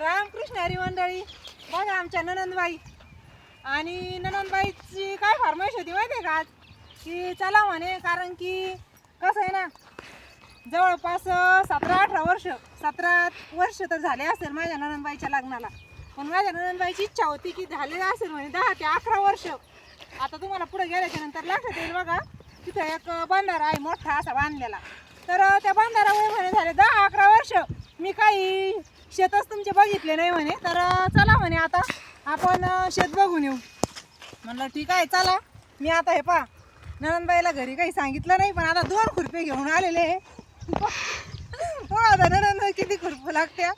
रामकृष्ण हरी मंडळी बघा आमच्या ननंदबाई. आणि ननंदबाईची काय फरमाईश होती माहिती आहे का आज? की चला म्हणे कारण की कसं आहे ना जवळपास सतरा अठरा वर्ष सतरा वर्ष तर झाले असेल माझ्या ननंदबाईच्या लग्नाला. पण माझ्या ननंदबाईची इच्छा होती की झालेलं असेल म्हणे दहा ते अकरा वर्ष. आता तुम्हाला पुढे गेल्याच्यानंतर लक्षात येईल बघा तिथं एक बंधारा आहे मोठा असा बांधलेला. तर त्या बंधारामुळे म्हणे झाले दहा अकरा वर्ष. मी काही शेतच तुमचे बघितले नाही म्हणे. तर चला म्हणे आता. आपण शेत बघून येऊ. म्हणलं ठीक आहे चला. मी आता हे पा ननंदबाईला घरी काही सांगितलं नाही पण आता दोन खुरपे घेऊन आलेले हो आता ननंदबाई किती खुरपू लागत्या.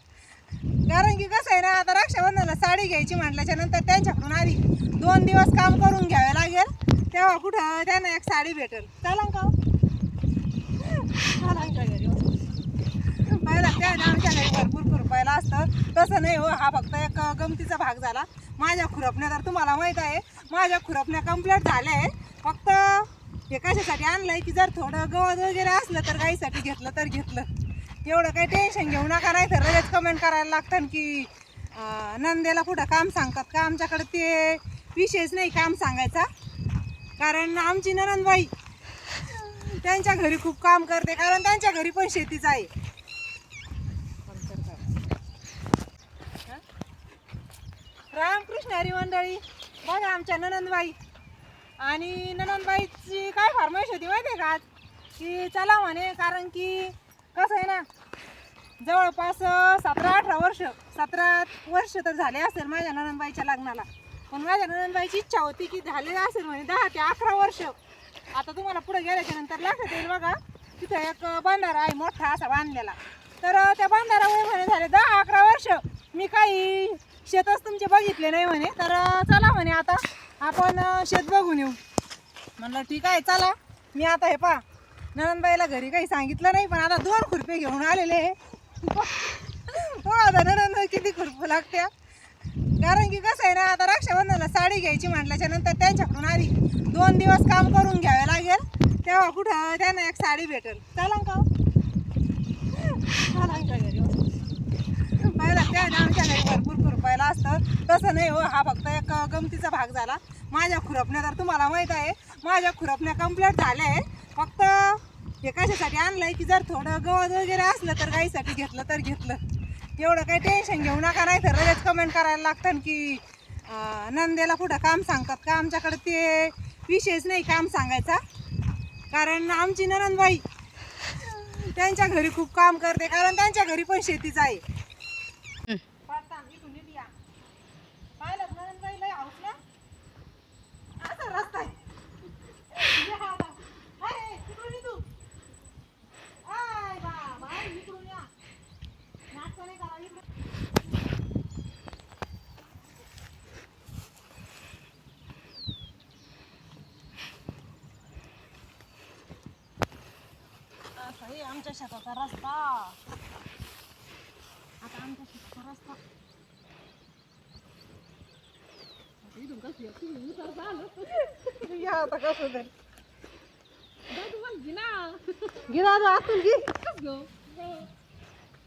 कारण की कसं आहे ना आता रक्षाबंधनाला साडी घ्यायची म्हटल्याच्या नंतर त्यांच्याकडून आधी दोन दिवस काम करून घ्यावे लागेल. तेव्हा कुठं त्यांना एक साडी भेटेल. चला का हो? चला घरी. पहिला त्या ना आमच्या भरपूर खुरपायला असतं. तसं नाही हो हा फक्त एक गमतीचा भाग झाला. माझ्या खुरपण्या तर तुम्हाला माहीत आहे माझ्या खुरपण्या कंप्लीट झाल्या आहे फक्त हे कशासाठी आणलंय की जर थोडं गवत वगैरे असलं तर गाईसाठी घेतलं तर घेतलं. एवढं काही टेन्शन घेऊ नका नाही तर लगेच कमेंट करायला लागतं की नंदेला कुठं काम सांगतात का? आमच्याकडे ते विषयच नाही काम सांगायचा. कारण आमची ननंदबाई त्यांच्या घरी खूप काम करते कारण त्यांच्या घरी पण शेतीच आहे. रामकृष्ण हरी मंडळी बघा आमच्या ननंदबाई. आणि ननंदबाईची काय फरमाईश होती माहिती आहे का आज? की चला म्हणे कारण की कसं आहे ना जवळपास सतरा अठरा वर्ष सतरा वर्ष तर झाले असेल माझ्या ननंदबाईच्या लग्नाला. पण माझ्या ननंदबाईची इच्छा होती की झाले असेल म्हणे दहा ते अकरा वर्ष. आता तुम्हाला पुढे गेल्याच्यानंतर लक्षात येईल बघा तिथं एक बांधारा आहे मोठा असा बांधलेला. तर त्या बांधारामुळे म्हणे झाले दहा अकरा वर्ष. मी काही शेतच तुमचे बघितले नाही म्हणे. तर चला म्हणे आता. आपण शेत बघून येऊ. म्हणलं ठीक आहे चला. मी आता हे पा नणनबाईला घरी काही सांगितलं नाही पण आता दोन खुरपे घेऊन आलेले हो आता ननंदबाई किती खुरपू लागत्या. कारण की कसं आहे ना आता रक्षाबंधनाला साडी घ्यायची म्हटल्याच्या नंतर त्यांच्याकडून आधी दोन दिवस काम करून घ्यावे लागेल. तेव्हा कुठं त्यांना एक साडी भेटेल. चला का हो? चला घरी? हो. तसं नाही हो हा फक्त एक गमतीचा भाग झाला. माझ्या खुरपण्या तर तुम्हाला माहीत आहे. माझ्या खुरपण्या कंप्लीट झाल्या आहे. फक्त हे कशासाठी आणलं आहे की जर थोडं गवत वगैरे असलं तर गाईसाठी घेतलं तर घेतलं. एवढं काही टेन्शन घेऊ नका नाही तर लगेच कमेंट करायला लागतं की नंदेला कुठं काम सांगतात का? आमच्याकडे ते विषयच नाही काम सांगायचा. कारण आमची ननंदबाई त्यांच्या घरी खूप काम करते. कारण त्यांच्या घरी पण शेतीच आहे पाडतान, इथून नीट या. पाहिलं का ननंदबाई लय हौस ना? असा रस्ता आहे. ये हा बा. अरे, इकडून ये तू. आय बाबा, आय, इकडून या. नाटकं नाही करा, इकडून. असा आहे आमच्या शेताचा रस्ता. आता आमच्या शेताचा रस्ता. या आता कसं तरी घे दादा आतून घे.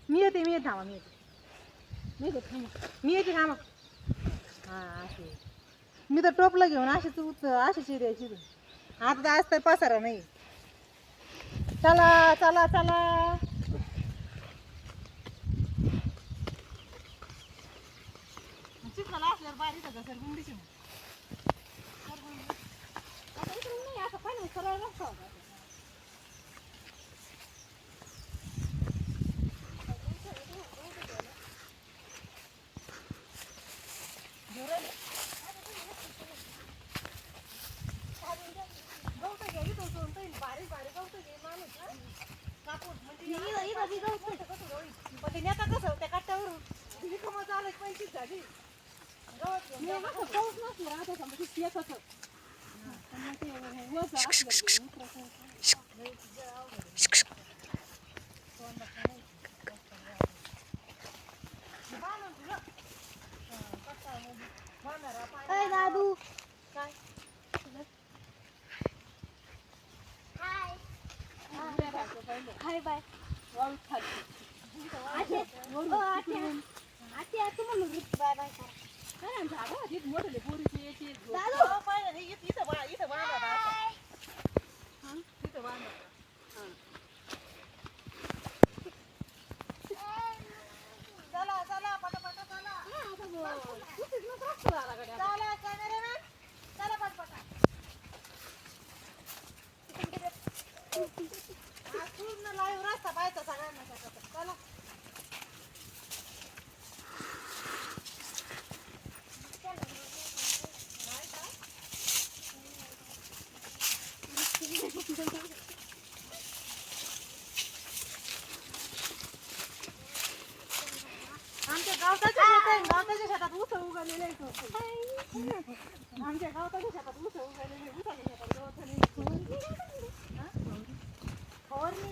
मी येते मी येते थांबा मी येते. मी येते थांबा. हा असे मी तर टोपलं घेऊन अशीच उच अशीच द्यायची आता तर आज तर पसारा नाही. चला चला चला. चिखला असल्यावर बारीक होता सर गुंडीची. आता इकडून नाही असं पाणी सरळ रस्ता होता गवतं घ्या, इथं सोडून तो येईल. बारीक बारीक गवतं घे, माणूस, हं? कापून, म्हणजे असं मोठं कसं होईल? पण ते नेता कसं त्या कट्ट्यावरून ही कमं झालं, पंचवीस झाली. गवत घेऊन जा. बांधून तुला. हं, कट्ट्यामध्ये. बांधारा, पाय- दादू काय? हाय बाय मोठे पोरीचे आमच्या गावात शेतात उस उगायलेले उसाले शेतात गवत फवारणी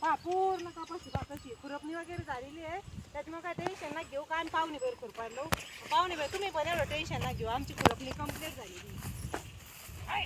पहा पूर्ण कापस कशी खुरपणी वगैरे झालेली आहे. त्याच्यामुळे काय टेन्शन ना घेऊ काय पाहुणे बेर खुरपायला पाहुणे बेर तुम्ही पण एवढं टेन्शन ना घेऊ. आमची खुरपणी कंप्लीट झालेली आहे.